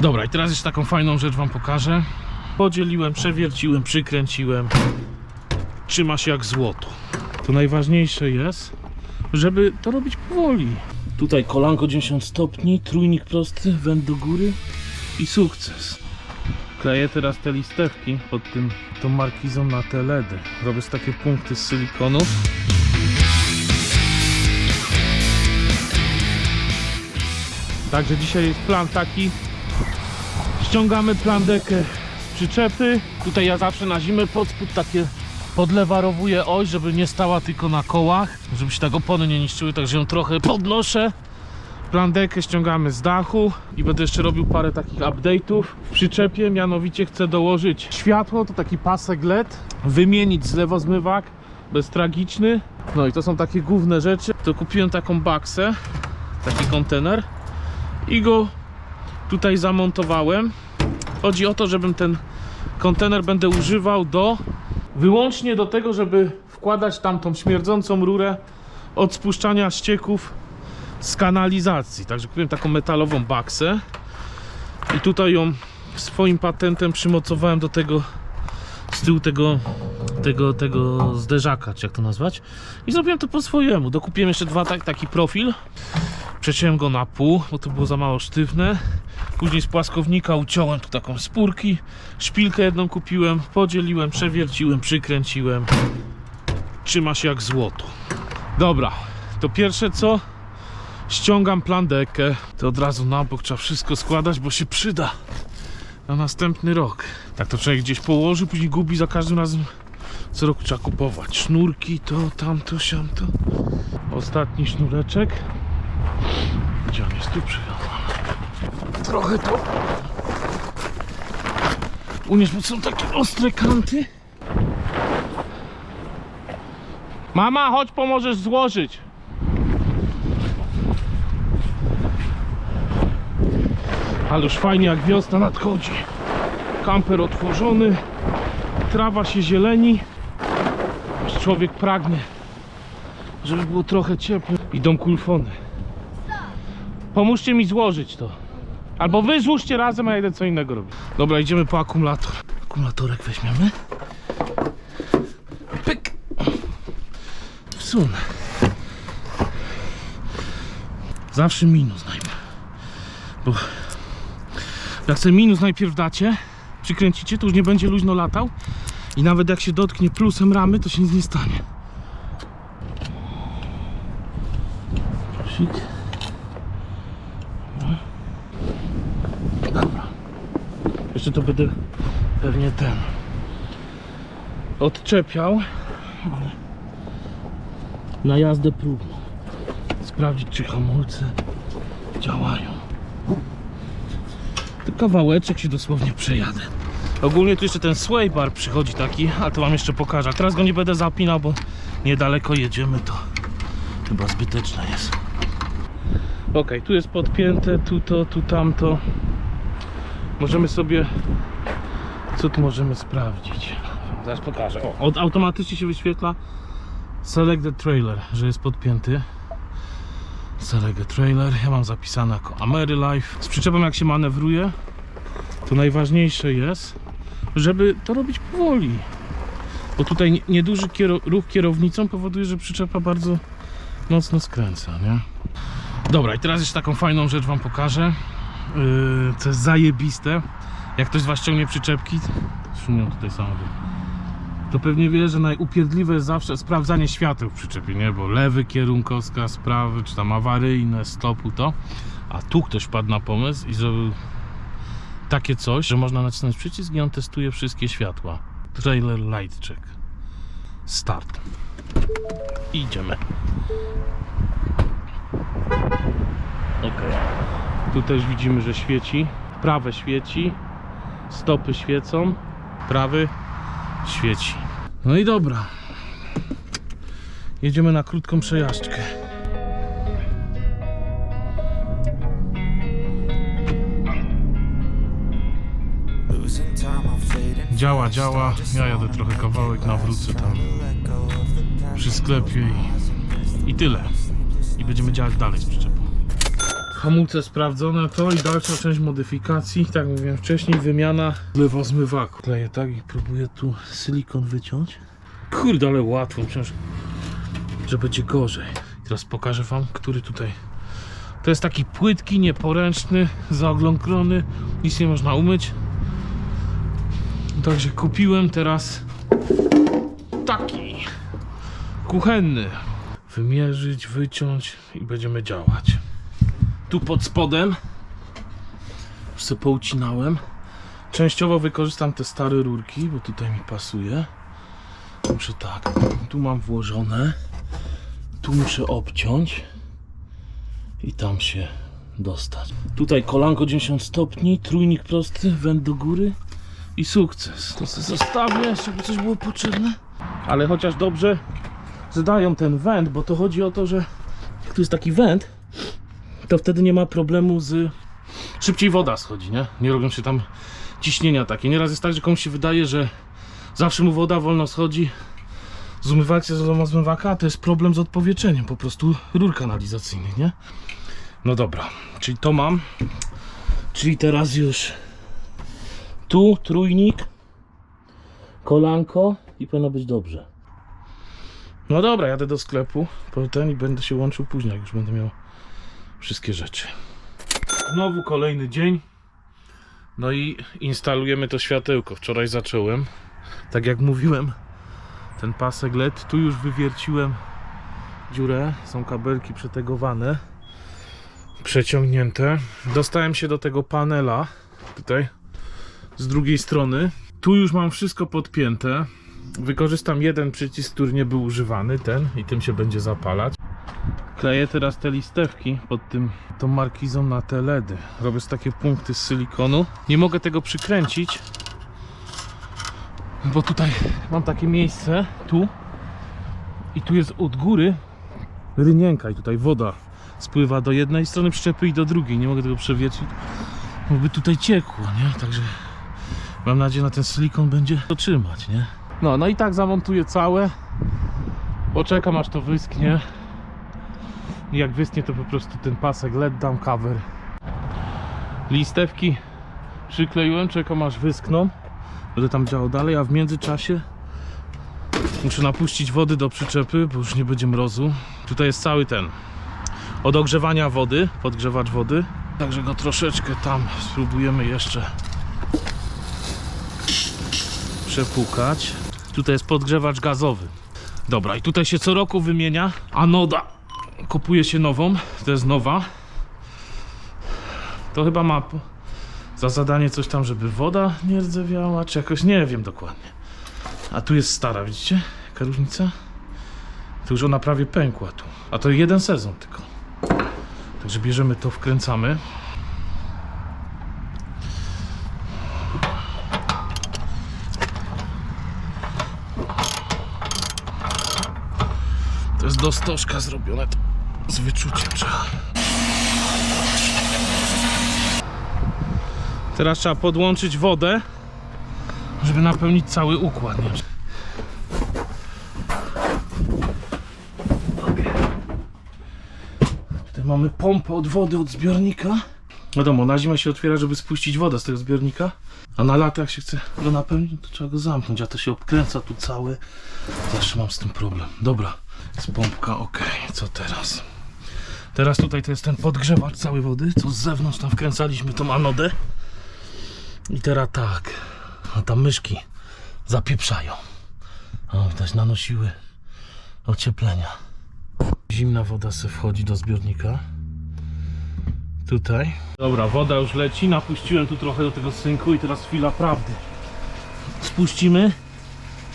Dobra, i teraz jeszcze taką fajną rzecz wam pokażę. Podzieliłem, przewierciłem, przykręciłem. Trzyma się jak złoto. To najważniejsze jest, żeby to robić powoli. Tutaj kolanko 90 stopni, trójnik prosty, węd do góry i sukces. Kleję teraz te listewki pod tym, tą markizą na te LEDy. Robię takie punkty z silikonu. Także dzisiaj jest plan taki. Ściągamy plandekę z przyczepy. Tutaj ja zawsze na zimę pod spód takie podlewarowuję oś, żeby nie stała tylko na kołach, żeby się tak opony nie niszczyły, także ją trochę podnoszę. Plandekę ściągamy z dachu i będę jeszcze robił parę takich update'ów w przyczepie, mianowicie chcę dołożyć światło, to taki pasek LED, wymienić zlewozmywak, bez tragiczny. No i to są takie główne rzeczy. To kupiłem taką baksę, taki kontener i go tutaj zamontowałem. Chodzi o to, żebym ten kontener będę używał do wyłącznie do tego, żeby wkładać tam tą śmierdzącą rurę od spuszczania ścieków z kanalizacji. Także kupiłem taką metalową baksę i tutaj ją swoim patentem przymocowałem do tego z tyłu tego tego, tego zderzaka, czy jak to nazwać i zrobiłem to po swojemu. Dokupiłem jeszcze dwa tak, taki profil Przeciąłem go na pół, bo to było za mało sztywne. Później z płaskownika uciąłem tu taką spórki. Szpilkę jedną kupiłem, podzieliłem, przewierciłem, przykręciłem. Trzyma się jak złoto. Dobra, to pierwsze co? Ściągam plandekę. To od razu na bok trzeba wszystko składać, bo się przyda na następny rok. Tak to człowiek gdzieś położy, później gubi za każdym razem. Co roku trzeba kupować sznurki, to, tamto, siamto. Ostatni sznureczek. Gdzie on jest tu przywiązany? Trochę to unieść, bo są takie ostre kanty. Mama, chodź, pomożesz złożyć. Ale już fajnie jak wiosna nadchodzi. Kamper otworzony, trawa się zieleni. Aż człowiek pragnie, żeby było trochę ciepło. Idą kulfony. Pomóżcie mi złożyć to. Albo wy złóżcie razem, a ja idę co innego robić. Dobra, idziemy po akumulator. Akumulatorek weźmiemy. Pyk. Wsunę. Zawsze minus najpierw. Bo jak sobie minus najpierw dacie, przykręcicie, to już nie będzie luźno latał. I nawet jak się dotknie plusem ramy, to się nic nie stanie. Plusik. Jeszcze to będę pewnie ten odczepiał na jazdę próbną. Sprawdzić, czy hamulce działają. To kawałeczek się dosłownie przejadę. Ogólnie tu jeszcze ten sway bar przychodzi taki, a to wam jeszcze pokażę. Teraz go nie będę zapinał, bo niedaleko jedziemy, to chyba zbyteczne jest. Ok, tu jest podpięte, tu to, tu tamto. Możemy sobie. Co tu możemy sprawdzić? Zaraz pokażę. O, od, automatycznie się wyświetla Select the trailer, że jest podpięty. Select the trailer. Ja mam zapisane jako Amery Life. Z przyczepą jak się manewruje, to najważniejsze jest, żeby to robić powoli. Bo tutaj nie- nieduży ruch kierownicą powoduje, że przyczepa bardzo mocno skręca, nie? Dobra, i teraz jeszcze taką fajną rzecz wam pokażę. Yy, co jest zajebiste. Jak ktoś z was ciągnie przyczepki, szumią tutaj samochód. To pewnie wie, że najupierdliwe jest zawsze sprawdzanie świateł w przyczepie, nie? Bo lewy kierunkowskaz, prawy, czy tam awaryjne, stopu to. A tu ktoś wpadł na pomysł i zrobił takie coś, że można nacisnąć przycisk i on testuje wszystkie światła. Trailer light check. Start. Idziemy. Ok. Tu też widzimy, że świeci. Prawe świeci. Stopy świecą. Prawy świeci. No i dobra. Jedziemy na krótką przejażdżkę. Działa, działa. Ja jadę trochę kawałek, nawrócę tam przy sklepie i, i tyle. I będziemy działać dalej z przyczepą. Hamulce sprawdzone to i dalsza część modyfikacji. Tak jak mówiłem wcześniej, wymiana lewa zmywaku. Kleję tak i próbuję tu silikon wyciąć. Kurde, ale łatwo, przecież, że będzie gorzej. Teraz pokażę wam, który tutaj. To jest taki płytki, nieporęczny, zaogląkrony, nic nie można umyć. Także kupiłem teraz taki kuchenny. Wymierzyć, wyciąć i będziemy działać. Tu pod spodem już sobie poucinałem. Częściowo wykorzystam te stare rurki, bo tutaj mi pasuje. Muszę tak, tu mam włożone. Tu muszę obciąć i tam się dostać. Tutaj kolanko 90 stopni, trójnik prosty, węd do góry i sukces. To sobie zostawię, jeszcze by coś było potrzebne. Ale chociaż dobrze zdają ten węd, bo to chodzi o to, że jak tu jest taki węd, to wtedy nie ma problemu z... Szybciej woda schodzi, nie? Nie robią się tam ciśnienia takie. Nieraz jest tak, że komuś się wydaje, że zawsze mu woda wolno schodzi z umywalki z zmywaka, a to jest problem z odpowietrzeniem, po prostu rur kanalizacyjnych, nie? No dobra, czyli to mam. Czyli teraz już tu trójnik, kolanko i powinno być dobrze. No dobra, jadę do sklepu po ten i będę się łączył później, jak już będę miał wszystkie rzeczy. Znowu kolejny dzień. No i instalujemy to światełko. Wczoraj zacząłem. Tak jak mówiłem, ten pasek LED. Tu już wywierciłem dziurę. Są kabelki przetegowane. Przeciągnięte. Dostałem się do tego panela. Tutaj. Z drugiej strony. Tu już mam wszystko podpięte. Wykorzystam jeden przycisk, który nie był używany. Ten. I tym się będzie zapalać. Kleję teraz te listewki pod tym, tą markizą na te LEDy. Robię takie punkty z silikonu. Nie mogę tego przykręcić, bo tutaj mam takie miejsce, tu i tu jest od góry rynienka i tutaj woda spływa do jednej strony przyczepy i do drugiej. Nie mogę tego przewietrzyć, bo by tutaj ciekło, nie? Także mam nadzieję, na ten silikon będzie to trzymać, nie? No, no i tak zamontuję całe. Poczekam aż to wyschnie. Jak wyschnie to po prostu ten pasek LED dam cover. Listewki przykleiłem, czekam aż wyschną. Będę tam działał dalej, a w międzyczasie muszę napuścić wody do przyczepy, bo już nie będzie mrozu. Tutaj jest cały ten od ogrzewania wody, podgrzewacz wody. Także go troszeczkę tam spróbujemy jeszcze przepukać. Tutaj jest podgrzewacz gazowy. Dobra, i tutaj się co roku wymienia anoda kupuje się nową, to jest nowa. To chyba ma za zadanie coś tam, żeby woda nie rdzewiała, czy jakoś, nie wiem dokładnie. A tu jest stara, widzicie? Jaka różnica? To już ona prawie pękła tu. A to jeden sezon tylko. Także bierzemy to, wkręcamy. To jest do stożka zrobione z wyczuciem trzeba. Teraz trzeba podłączyć wodę, żeby napełnić cały układ. Nie? Tutaj mamy pompę od wody od zbiornika. Wiadomo, na zimę się otwiera, żeby spuścić wodę z tego zbiornika, a na lato jak się chce go napełnić, no to trzeba go zamknąć, a to się obkręca tu całe. Zawsze mam z tym problem. Dobra, jest pompka, ok. Co teraz? Teraz tutaj to jest ten podgrzewacz całej wody, co z zewnątrz tam wkręcaliśmy tą anodę. I teraz tak, a tam myszki zapieprzają. O, widać, nanosiły ocieplenia. Zimna woda se wchodzi do zbiornika. Tutaj. Dobra, woda już leci. Napuściłem tu trochę do tego synku i teraz chwila prawdy. Spuścimy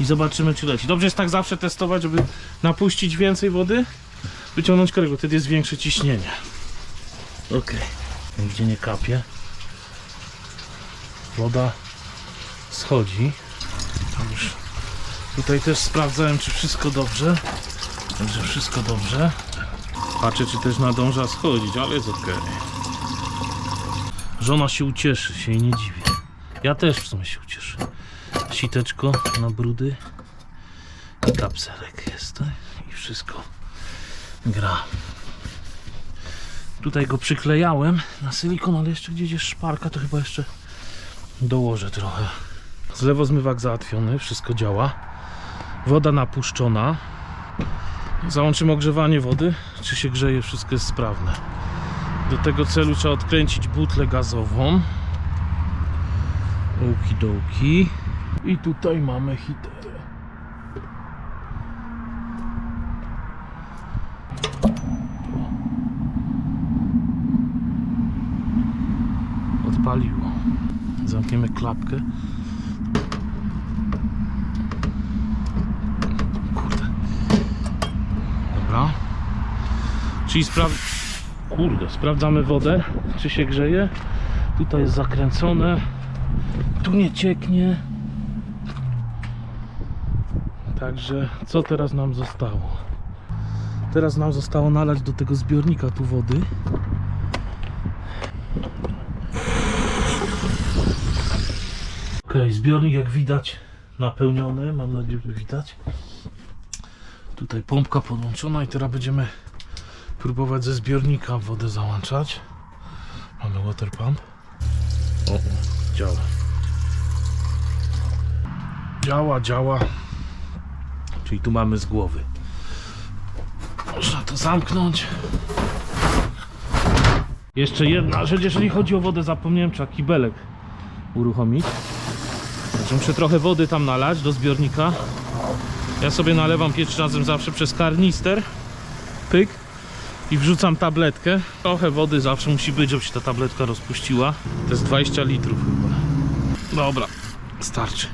i zobaczymy, czy leci. Dobrze jest tak zawsze testować, żeby napuścić więcej wody, wyciągnąć korek, bo wtedy jest większe ciśnienie. Ok. Nigdzie nie kapie. Woda schodzi. Już tutaj też sprawdzałem, czy wszystko dobrze. Także wszystko dobrze. Patrzę, czy też nadąża schodzić, ale jest ok. Żona się ucieszy, się jej nie dziwię. Ja też w sumie się ucieszę. Siteczko na brudy. I kapselek jest, tak? I wszystko gra. Tutaj go przyklejałem na silikon, ale jeszcze gdzieś jest szparka, to chyba jeszcze dołożę trochę. Zlewozmywak załatwiony, wszystko działa. Woda napuszczona. Załączymy ogrzewanie wody, czy się grzeje, wszystko jest sprawne. Do tego celu trzeba odkręcić butlę gazową. Okidoki. I tutaj mamy hiterę. Zamkniemy klapkę. Kurde. Dobra. Czyli spraw... Kurde, sprawdzamy wodę, czy się grzeje. Tutaj jest zakręcone. Tu nie cieknie. Także co teraz nam zostało? Teraz nam zostało nalać do tego zbiornika tu wody. Zbiornik jak widać napełniony, mam nadzieję, że widać. Tutaj pompka podłączona i teraz będziemy próbować ze zbiornika wodę załączać. Mamy water pump. O, o, działa. Działa, działa. Czyli tu mamy z głowy. Można to zamknąć. Jeszcze jedna rzecz, jeżeli chodzi o wodę, zapomniałem, trzeba kibelek uruchomić. Muszę trochę wody tam nalać do zbiornika. Ja sobie nalewam pierwszy razem zawsze przez karnister. Pyk. I wrzucam tabletkę. Trochę wody zawsze musi być, żeby się ta tabletka rozpuściła. To jest 20 litrów chyba. Dobra, starczy.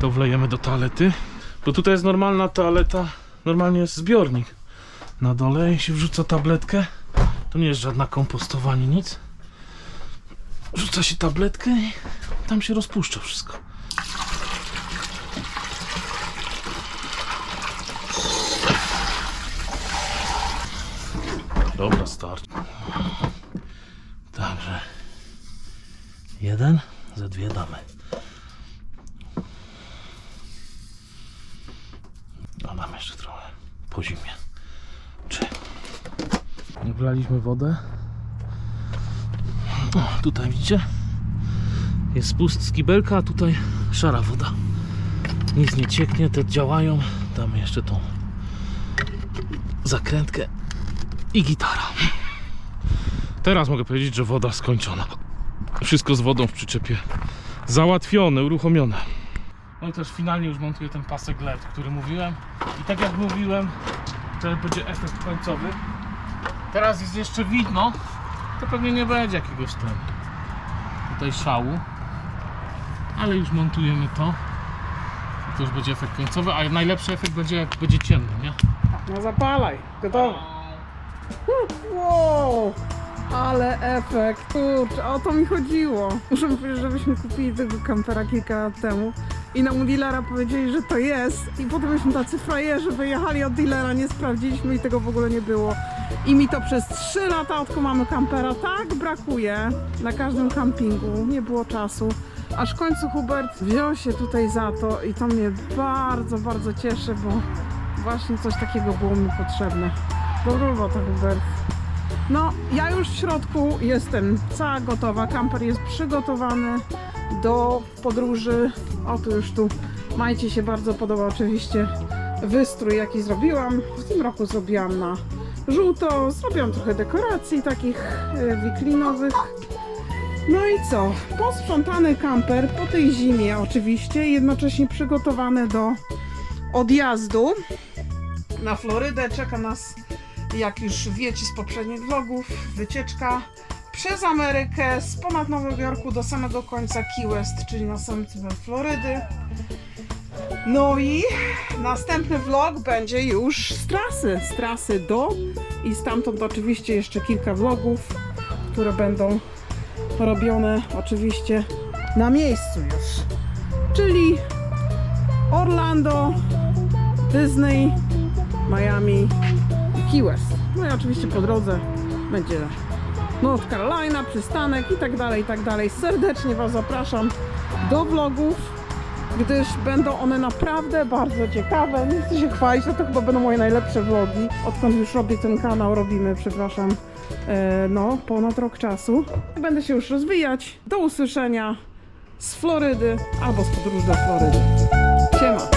To wlejemy do toalety. Bo tutaj jest normalna toaleta. Normalnie jest zbiornik. Na dole się wrzuca tabletkę. To nie jest żadna kompostowanie, nic. Wrzuca się tabletkę i tam się rozpuszcza wszystko. Dobra, start. Także jeden, za dwie damy. A dam jeszcze trochę po zimie. Trzy. Wlaliśmy wodę. O, tutaj widzicie? Jest spust z kibelka, a tutaj szara woda. Nic nie cieknie, te działają. Damy jeszcze tą zakrętkę i gitara. Teraz mogę powiedzieć, że woda skończona. Wszystko z wodą w przyczepie załatwione, uruchomione. No i też finalnie już montuję ten pasek LED, który mówiłem. I tak jak mówiłem, to będzie efekt końcowy. Teraz jest jeszcze widno, to pewnie nie będzie jakiegoś ten tutaj szału. Ale już montujemy to. I to już będzie efekt końcowy, a najlepszy efekt będzie jak będzie ciemno, nie? No zapalaj, gotowe. Wow, ale efekt, kurczę, o to mi chodziło. Muszę powiedzieć, żebyśmy kupili tego kampera kilka lat temu i nam dealera powiedzieli, że to jest i potem byśmy tacy frajerzy wyjechali od dealera, nie sprawdziliśmy i tego w ogóle nie było. I mi to przez 3 lata, odkąd mamy kampera, tak brakuje na każdym kampingu, nie było czasu. Aż w końcu Hubert wziął się tutaj za to i to mnie bardzo, bardzo cieszy, bo właśnie coś takiego było mi potrzebne. Dobra robota, Hubert. No, ja już w środku jestem cała gotowa. Kamper jest przygotowany do podróży. O, tu już tu Majcie się bardzo podoba oczywiście wystrój, jaki zrobiłam. W tym roku zrobiłam na żółto. Zrobiłam trochę dekoracji takich e, wiklinowych. No i co? Posprzątany kamper po tej zimie oczywiście, jednocześnie przygotowany do odjazdu na Florydę. Czeka nas, jak już wiecie z poprzednich vlogów, wycieczka przez Amerykę z ponad Nowego Jorku do samego końca Key West, czyli na samym Florydy. No i następny vlog będzie już z trasy, z trasy do i stamtąd oczywiście jeszcze kilka vlogów, które będą robione oczywiście na miejscu już. Czyli Orlando, Disney, Miami Key West. No i oczywiście po drodze będzie North Carolina, przystanek i tak dalej, i tak dalej. Serdecznie Was zapraszam do vlogów gdyż będą one naprawdę bardzo ciekawe. Nie chcę się chwalić, no to chyba będą moje najlepsze vlogi. Odkąd już robię ten kanał, robimy, przepraszam, e, no, ponad rok czasu. Będę się już rozwijać. Do usłyszenia z Florydy albo z podróży do Florydy. Siema!